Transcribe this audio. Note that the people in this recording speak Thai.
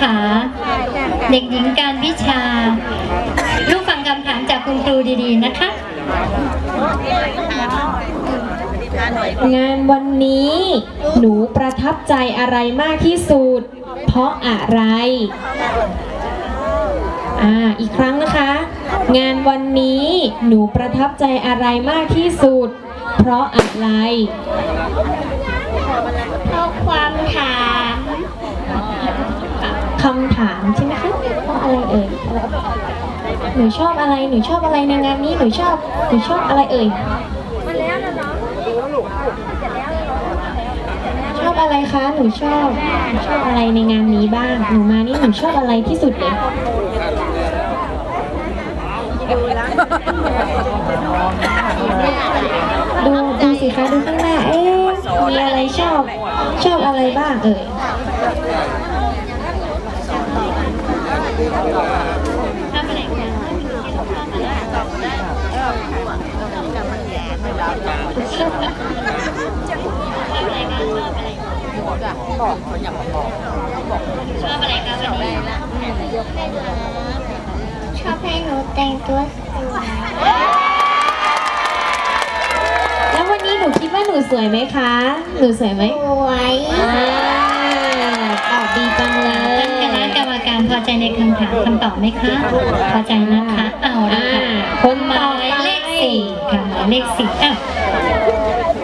ขา เด็กหญิงการวิชา ลูกฟังคำถามจากคุณครูดีๆนะคะ งานวันนี้หนูประทับใจอะไรมากที่สุด เพราะอะไร อ่า อีกครั้งนะคะ งานวันนี้หนูประทับใจอะไรมากที่สุด เพราะอะไร เพราะความถาม คำถามใช่ไหมคะเพราอะไรเอ่ยหนูชอบอะไรหนูชอบอะไรในงานนี้หนูชอบหนูชอบอะไรเอ่ยชอบอะไรคะหนูชอบหนูชอบอะไรในงานนี้บ้าง หนูมานี่หนูชอบอะไรที่สุดเลยดูดูสิคะดูข้างหน้าเอ๊ะมีอะไรชอบ ชอบอะไรบ้างเอ่ย ชอบอะไรคะชอบอะไรชอบอะไรคะวันนี้ชอบให้หนูแต่งตัวสวยแล้ววันนี้หนูคิดว่าหนูสวยไหมคะ หนูสวยไหมสวยอ่าตอบดีจังเลท่านคณะยกรรมการพอใจในคำถามคำตอบไหมคะ พอใจนะคะ เอาละค่ะคนหต่อมายไปเลขสี่ค่ะหมายเลขสี่อะ